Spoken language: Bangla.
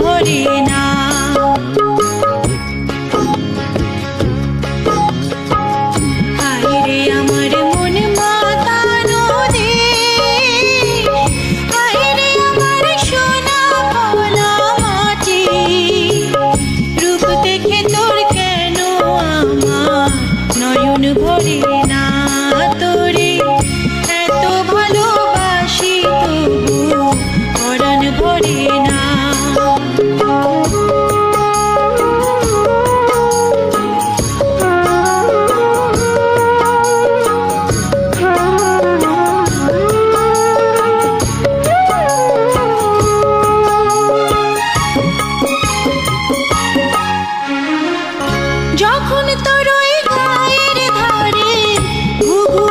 ভরিয়ে তরুই গায়ের ধারে ঘুঘু